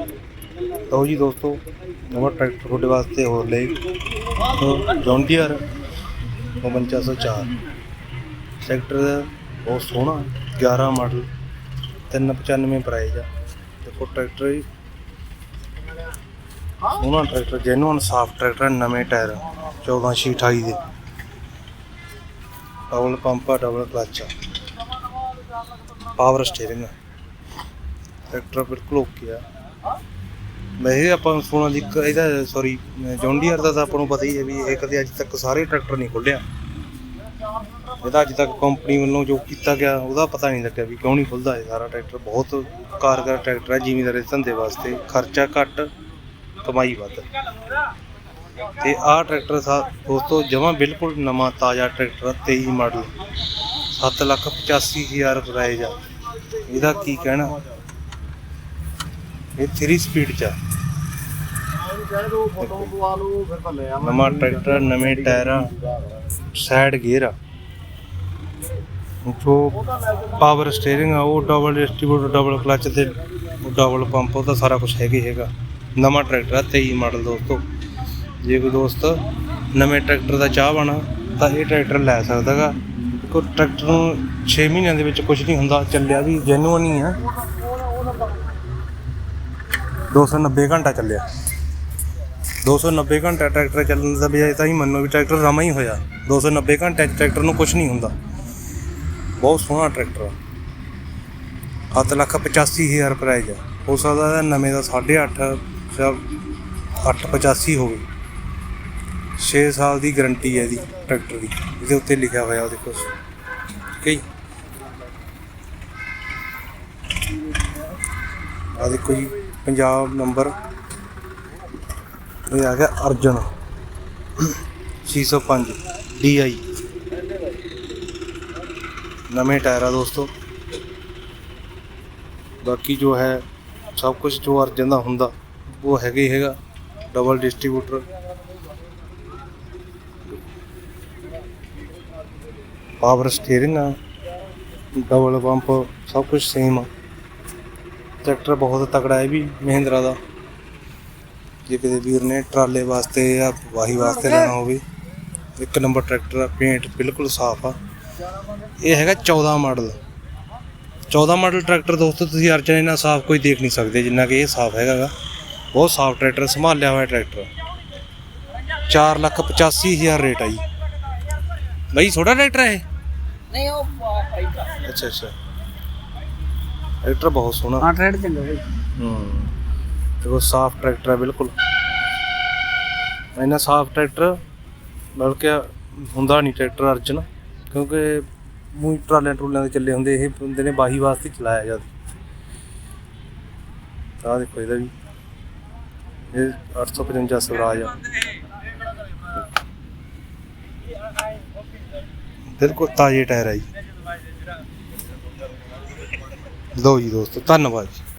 ਲਓ ਜੀ ਦੋਸਤੋ, ਨਵਾਂ ਟਰੈਕਟਰ ਤੁਹਾਡੇ ਵਾਸਤੇ ਹੋਰ ਲਈ। ਜੌਨ ਡੀਅਰ 5504 ਟਰੈਕਟਰ ਬਹੁਤ ਸੋਹਣਾ 11 ਮਾਡਲ 395 ਪ੍ਰਾਈਜ਼ ਆ। ਦੇਖੋ ਟਰੈਕਟਰ ਜੀ, ਸੋਹਣਾ ਟਰੈਕਟਰ ਜੈਨੂਅਨ ਸਾਫ਼ ਟਰੈਕਟਰ ਨਵੇਂ ਟਾਇਰ 14 ਛੇ 28 ਦੇ। ਡਬਲ ਪੰਪ ਆ ਡਬਲ ਕਲਚ ਆ। ਪਾਵਰ ਸਟੀਅਰਿੰਗ ਟਰੈਕਟਰ ਬਿਲਕੁਲ ਓਕੇ ਆ। ਵੈਸੇ ਆਪਾਂ ਨੂੰ ਸੋਨਾ ਦੀ ਇਹਦਾ ਸੌਰੀ ਜੌਂਡੀਅਰ ਦਾ ਤਾਂ ਆਪਾਂ ਨੂੰ ਪਤਾ ਹੀ ਹੈ ਵੀ ਇਹ ਕਦੇ ਅੱਜ ਤੱਕ ਸਾਰੇ ਟਰੈਕਟਰ ਨਹੀਂ ਖੁੱਲਿਆ ਇਹਦਾ ਅੱਜ ਤੱਕ ਕੰਪਨੀ ਵੱਲੋਂ ਜੋ ਕੀਤਾ ਗਿਆ ਉਹਦਾ ਪਤਾ ਨਹੀਂ ਲੱਗਿਆ ਵੀ ਕਿਉਂ ਨਹੀਂ ਖੁੱਲਦਾ ਇਹ ਸਾਰਾ ਟਰੈਕਟਰ ਬਹੁਤ ਕਾਰਗਰ ਟਰੈਕਟਰ ਹੈ ਜ਼ਿਮੀਂਦਾਰ ਦੇ ਧੰਦੇ ਵਾਸਤੇ। ਖਰਚਾ ਘੱਟ ਕਮਾਈ ਵੱਧ। ਤੇ ਆਹ ਟਰੈਕਟਰ ਸਾ ਦੋਸਤੋ ਜਮਾਂ ਬਿਲਕੁਲ ਨਵਾਂ ਤਾਜ਼ਾ ਟਰੈਕਟਰ ਆ, 23 ਮਾਡਲ 7 ਲੱਖ 85 ਹਜ਼ਾਰ ਪ੍ਰਾਈਸ ਜਾ ਇਹਦਾ ਕੀ ਕਹਿਣਾ? ਇਹ 3 ਸਪੀਡ ਚ ਆ। ਨਵਾਂ ਟਰੈਕਟਰ, ਨਵੇਂ ਟਾਇਰਾਂ ਆ ਸਾਈਡ ਗੇਅਰ ਆ। ਜੋ ਪਾਵਰ ਸਟੀਅਰਿੰਗ ਆ, ਉਹ ਡਬਲ ਡਿਸਟ੍ਰੀਬਿਊਟਰ ਡਬਲ ਕਲਚ ਤੇ ਡਬਲ ਪੰਪ ਉਹਦਾ ਸਾਰਾ ਕੁਝ ਹੈਗਾ ਹੀ ਹੈਗਾ। ਨਵਾਂ ਟਰੈਕਟਰ ਆ 23 ਮਾਡਲ ਦੋਸਤੋ। ਜੇ ਕੋਈ ਦੋਸਤ ਨਵੇਂ ਟਰੈਕਟਰ ਦਾ ਚਾਹ ਬਣਾ ਤਾਂ ਇਹ ਟਰੈਕਟਰ ਲੈ ਸਕਦਾਗਾ ਕੋ ਟਰੈਕਟਰ ਨੂੰ 6 ਮਹੀਨਿਆਂ ਦੇ ਵਿੱਚ ਕੁਝ ਨਹੀਂ ਹੁੰਦਾ, ਚੱਲਿਆ ਵੀ ਜੈਨੂਅਨ ਹੀ ਆ। 290 ਘੰਟਾ ਚੱਲਿਆ। 290 ਘੰਟਾ ਟਰੈਕਟਰ ਚੱਲਣ ਦਾ ਬਜਾਏ ਤਾਂ ਹੀ ਮੰਨੋ ਵੀ ਟਰੈਕਟਰ ਰਮਾ ਹੀ ਹੋਇਆ। 290 ਘੰਟੇ 'ਚ ਟਰੈਕਟਰ ਨੂੰ ਕੁਝ ਨਹੀਂ ਹੁੰਦਾ। ਬਹੁਤ ਸੋਹਣਾ ਟਰੈਕਟਰ ਆ। 7 ਲੱਖ 85 ਹਜ਼ਾਰ ਪ੍ਰਾਈਜ਼ ਆ। ਹੋ ਸਕਦਾ ਇਹਦਾ ਨਵੇਂ ਦਾ 8.5 ਜਾਂ 885 ਹੋਵੇ। 6 ਸਾਲ ਦੀ ਗਾਰੰਟੀ ਹੈ ਇਹਦੀ ਟਰੈਕਟਰ ਦੀ। ਇਹਦੇ ਉੱਤੇ ਲਿਖਿਆ ਹੋਇਆ ਉਹ ਦੇਖੋ ਠੀਕ ਹੈ ਜੀ। ਆ ਦੇਖੋ ਜੀ। ਪੰਜਾਬ ਨੰਬਰ ਇਹ ਆ ਗਿਆ ਅਰਜਨ 605 DI ਨਵੇਂ ਟਾਇਰ ਆ ਦੋਸਤੋ। ਬਾਕੀ ਜੋ ਹੈ, ਸਭ ਕੁਝ ਜੋ ਅਰਜਨ ਦਾ ਹੁੰਦਾ, ਉਹ ਹੈਗਾ ਹੀ ਹੈਗਾ ਡਬਲ ਡਿਸਟ੍ਰੀਬਿਊਟਰ ਪਾਵਰ ਸਟੀਅਰਿੰਗ ਆ ਡਬਲ ਪੰਪ ਸਭ ਕੁਝ ਸੇਮ ਆ। ਟਰੈਕਟਰ ਬਹੁਤ ਤਕੜਾ ਹੈ ਵੀ ਮਹਿੰਦਰਾ ਦਾ। ਜੇ ਕਿਤੇ ਵੀਰ ਨੇ ਟਰਾਲੇ ਵਾਸਤੇ ਜਾਂ ਵਾਹੀ ਵਾਸਤੇ ਲੈਣਾ ਹੋਵੇ ਇੱਕ ਨੰਬਰ ਟਰੈਕਟਰ ਆ ਪੇਂਟ ਬਿਲਕੁਲ ਸਾਫ਼ ਆ। ਇਹ ਹੈਗਾ 14 ਮਾਡਲ। 14 ਮਾਡਲ ਟਰੈਕਟਰ ਦੋਸਤੋ ਤੁਸੀਂ ਅਰਜਨ ਇੰਨਾ ਸਾਫ਼ ਕੋਈ ਦੇਖ ਨਹੀਂ ਸਕਦੇ ਜਿੰਨਾ ਕਿ ਇਹ ਸਾਫ਼ ਹੈਗਾ ਗਾ। ਬਹੁਤ ਸਾਫ਼ ਟਰੈਕਟਰ ਸੰਭਾਲਿਆ ਹੋਇਆ ਟਰੈਕਟਰ। 4 ਲੱਖ 85 ਹਜ਼ਾਰ ਰੇਟ ਆ ਜੀ। ਬਈ ਛੋਟਾ ਟਰੈਕਟਰ ਹੈ ਇਹ? ਨਹੀਂ ਉਹ ਅੱਛਾ ਅੱਛਾ। ਟਰੈਕਟਰ ਬਹੁਤ ਸੋਹਣਾ। ਹਾਂ ਟ੍ਰੇਡ ਚੰਗਾ ਬਈ ਹੂੰ ਦੇਖੋ ਸਾਫ਼ ਟਰੈਕਟਰ ਹੈ ਬਿਲਕੁਲ। ਇੰਨਾ ਸਾਫ਼ ਟਰੈਕਟਰ ਬਲਕਿ ਹੁੰਦਾ ਨਹੀਂ ਟਰੈਕਟਰ ਅਰਜਨ ਕਿਉਂਕਿ ਮੂੰਹ ਟਰਾਲਿਆਂ ਟਰੂਲਿਆਂ ਦੇ ਚੱਲੇ ਹੁੰਦੇ ਇਹ ਬੰਦੇ ਨੇ ਬਾਹੀ ਵਾਸਤੇ ਹੀ ਚਲਾਇਆ ਜਦ ਆਹ ਦੇਖੋ ਇਹਦਾ ਵੀ। ਇਹ 855 ਸਵਰਾਜ ਆ। ਬਿਲਕੁਲ ਤਾਜ਼ੇ ਟਾਇਰ ਆ ਜੀ। ਲਓ ਜੀ ਦੋਸਤੋ ਧੰਨਵਾਦ ਜੀ।